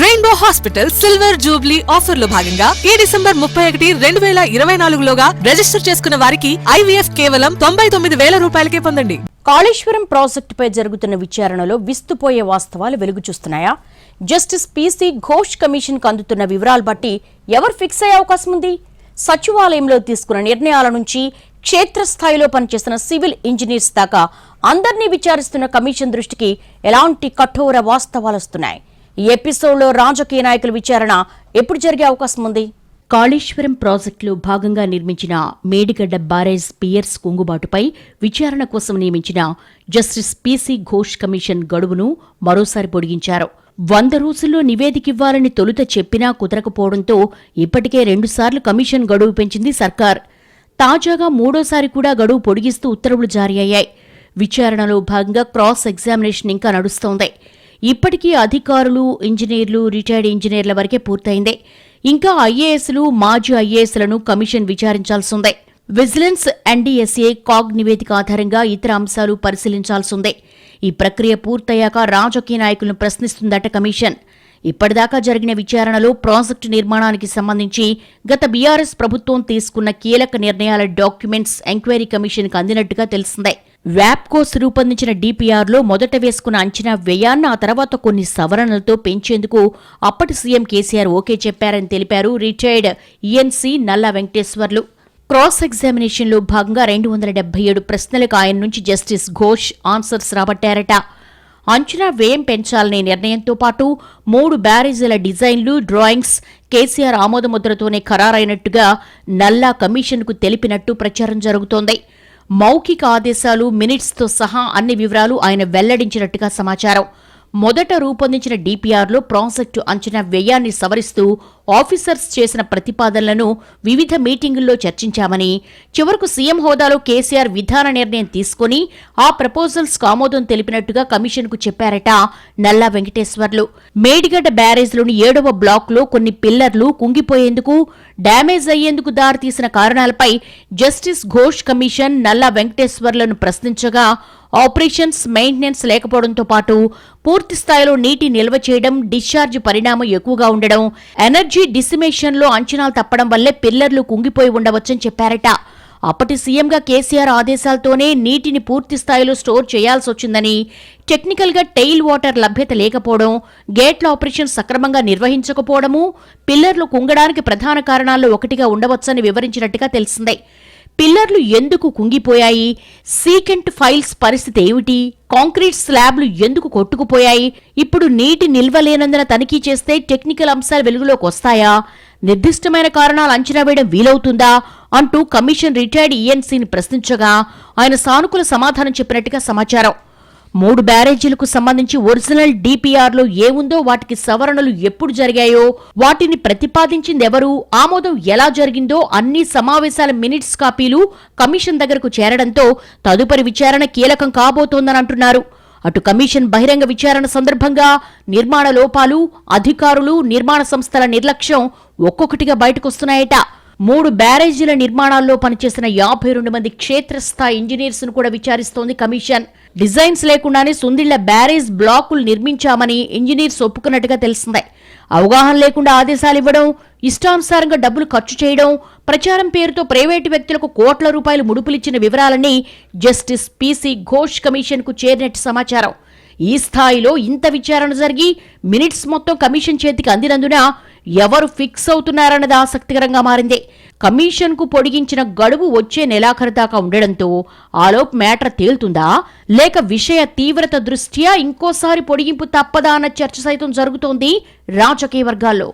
Rainbow hospital silver Jubilee ఆఫర్లో భాగంగా ఈ డిసెంబర్ ముప్పై ఒకటి రెండు వేల ఇరవై నాలుగులోగా రిజిస్టర్ చేసుకున్న వారికి ఐవీఎఫ్ కేవలం తొంభై తొమ్మిది వేల రూపాయలకే పొందండి. కాళేశ్వరం ప్రాజెక్టుపై జరుగుతున్న విచారణలో విస్తుపోయే వాస్తవాలు వెలుగు చూస్తున్నాయా? జస్టిస్ పీసీ ఘోష్ కమిషన్కు అందుతున్న వివరాలు బట్టి ఎవరు ఫిక్స్ అయ్యే అవకాశం ఉంది? సచివాలయంలో తీసుకున్న నిర్ణయాల నుంచి క్షేత్రస్థాయిలో పనిచేస్తున్న సివిల్ ఇంజనీర్స్ దాకా అందరినీ విచారిస్తున్న కమిషన్ దృష్టికి ఎలాంటి కఠోర వాస్తవాలు వస్తున్నాయి? ఈ ఎపిసోడ్లో రాజకీయ నాయకుల విచారణ ఎప్పుడు జరిగే అవకాశం ఉంది? కాళేశ్వరం ప్రాజెక్టులో భాగంగా నిర్మించిన మేడిగడ్డ బ్యారేజ్ పియర్స్ కుంగుబాటుపై విచారణ కోసం నియమించిన జస్టిస్ పీసీ ఘోష్ కమిషన్ గడువును మరోసారి పొడిగించారు. వంద రోజుల్లో నివేదిక ఇవ్వాలని తొలుత చెప్పినా కుదరకపోవడంతో ఇప్పటికే రెండుసార్లు కమిషన్ గడువు పెంచింది సర్కార్. తాజాగా మూడోసారి కూడా గడువు పొడిగిస్తూ ఉత్తర్వులు జారీ అయ్యాయి. విచారణలో భాగంగా క్రాస్ ఎగ్జామినేషన్ ఇంకా నడుస్తోంది. ఇప్పటికీ అధికారులు ఇంజనీర్లు రిటైర్డ్ ఇంజనీర్ల వరకే పూర్తయింది. ఇంకా ఐఏఎస్లు మాజీ ఐఏఎస్లను కమిషన్ విచారించాల్సిందే విజిలెన్స్ ఎన్డీఎస్ఏ కాగ్ నివేదిక ఆధారంగా ఇతర అంశాలు పరిశీలించాల్సిందే ఈ ప్రక్రియ పూర్తయ్యాక రాజకీయ నాయకులను ప్రశ్నిస్తుందట కమిషన్. ఇప్పటిదాకా జరిగిన విచారణలో ప్రాజెక్టు నిర్మాణానికి సంబంధించి గత బీఆర్ఎస్ ప్రభుత్వం తీసుకున్న కీలక నిర్ణయాల డాక్యుమెంట్స్ ఎంక్వైరీ కమిషన్కు అందినట్టుగా తెలిసిందే వ్యాప్కోస్ రూపొందించిన డీపీఆర్లో మొదట వేసుకున్న అంచనా వ్యయాన్ని ఆ తర్వాత కొన్ని సవరణలతో పెంచేందుకు అప్పటి సీఎం కేసీఆర్ ఓకే చెప్పారని తెలిపారు రిటైర్డ్ ఈఎన్సీ నల్లా వెంకటేశ్వర్లు. క్రాస్ ఎగ్జామినేషన్లో భాగంగా రెండు వందల డెబ్బై ఏడు ప్రశ్నలకు ఆయన నుంచి జస్టిస్ ఘోష్ ఆన్సర్స్ రాబట్టారట. అంచనా వ్యయం పెంచాలనే నిర్ణయంతో పాటు మూడు బ్యారేజీల డిజైన్లు డ్రాయింగ్స్ కేసీఆర్ ఆమోదముద్రతోనే ఖరారైనట్టుగా నల్లా కమిషన్కు తెలిపినట్టు ప్రచారం జరుగుతోంది. మౌఖిక ఆదేశాలు మినిట్స్తో సహా అన్ని వివరాలు ఆయన వెల్లడించినట్టుగా సమాచారం. మొదట రూపొందించిన డీపీఆర్లో ప్రాజెక్టు అంచనా వ్యయాన్ని సవరిస్తూ ఆఫీసర్స్ చేసిన ప్రతిపాదనలను వివిధ మీటింగుల్లో చర్చించామని చివరకు సీఎం హోదాలో కేసీఆర్ విధాన నిర్ణయం తీసుకుని ఆ ప్రపోజల్స్ ఆమోదం తెలిపినట్టుగా కమిషన్కు చెప్పారట నల్లా వెంకటేశ్వర్లు. మేడిగడ్డ బ్యారేజ్లోని ఏడవ బ్లాక్లో కొన్ని పిల్లర్లు కుంగిపోయేందుకు డ్యామేజ్ అయ్యేందుకు దారితీసిన కారణాలపై జస్టిస్ ఘోష్ కమిషన్ నల్లా వెంకటేశ్వర్లను ప్రశ్నించగా ఆపరేషన్స్ మెయింటెనెన్స్ లేకపోవడంతో పాటు పూర్తి స్థాయిలో నీటి నిల్వ చేయడం డిశ్చార్జ్ పరిణామం ఎక్కువగా ఉండడం ఎనర్జీ డిసిమేషన్లో అంచనాలు తప్పడం వల్లే పిల్లర్లు కుంగిపోయి ఉండవచ్చని చెప్పారట. అప్పటి సీఎంగా కేసీఆర్ ఆదేశాలతోనే నీటిని పూర్తి స్థాయిలో స్టోర్ చేయాల్సి వచ్చిందని టెక్నికల్గా టెయిల్ వాటర్ లభ్యత లేకపోవడం గేట్ల ఆపరేషన్ సక్రమంగా నిర్వహించకపోవడము పిల్లర్లు కుంగడానికి ప్రధాన కారణాల్లో ఒకటిగా ఉండవచ్చని వివరించినట్టుగా తెలిసిందే. పిల్లర్లు ఎందుకు కుంగిపోయాయి? సీకెంట్ ఫైల్స్ పరిస్థితి ఏమిటి? కాంక్రీట్ స్లాబ్లు ఎందుకు కొట్టుకుపోయాయి? ఇప్పుడు నీటి నిల్వ లేనందున తనిఖీ చేస్తే టెక్నికల్ అంశాలు వెలుగులోకి వస్తాయా? నిర్దిష్టమైన కారణాలు అంచనా వేయడం వీలవుతుందా? అంటూ కమిషన్ రిటైర్డ్ ఈఎన్సీని ప్రశ్నించగా ఆయన సానుకూల సమాధానం చెప్పినట్టుగా సమాచారం. మూడు బ్యారేజీలకు సంబంధించి ఒరిజినల్ డీపీఆర్లో ఏముందో వాటికి సవరణలు ఎప్పుడు జరిగాయో వాటిని ప్రతిపాదించిందెవరు ఆమోదం ఎలా జరిగిందో అన్ని సమావేశాల మినిట్స్ కాపీలు కమిషన్ దగ్గరకు చేరడంతో తదుపరి విచారణ కీలకం కాబోతోందని అంటున్నారు. అటు కమిషన్ బహిరంగ విచారణ సందర్భంగా నిర్మాణ లోపాలు అధికారులు నిర్మాణ సంస్థల నిర్లక్ష్యం ఒక్కొక్కటిగా బయటకొస్తున్నాయట. మూడు బ్యారేజీల నిర్మాణాల్లో పనిచేసిన యాభై రెండు మంది క్షేత్రస్థాయి ఇంజనీర్స్ను కూడా విచారిస్తోంది కమిషన్. డిజైన్స్ లేకుండానే సుందిళ్ళ బ్యారేజ్ బ్లాకులు నిర్మించామని ఇంజనీర్స్ ఒప్పుకున్నట్టుగా తెలిసిందే. అవగాహన లేకుండా ఆదేశాలు ఇవ్వడం ఇష్టానుసారంగా డబ్బులు ఖర్చు చేయడం ప్రచారం పేరుతో ప్రైవేటు వ్యక్తులకు కోట్ల రూపాయలు ముడుపులిచ్చిన వివరాలన్నీ జస్టిస్ పీసీ ఘోష్ కమిషన్కు చేరినట్టు సమాచారం. ఈ స్థాయిలో ఇంత విచారణ జరిగి మినిట్స్ మొత్తం కమిషన్ చేతికి అందినందున ఎవరు ఫిక్స్ అవుతున్నారన్నది ఆసక్తికరంగా మారింది. కమిషన్కు పొడిగించిన గడువు వచ్చే నెలాఖరు దాకా ఉండడంతో ఆలోపు మ్యాటర్ తేలుతుందా? లేక విషయ తీవ్రత దృష్ట్యా ఇంకోసారి పొడిగింపు తప్పదా అన్న చర్చ సైతం జరుగుతోంది రాజకీయ వర్గాల్లో.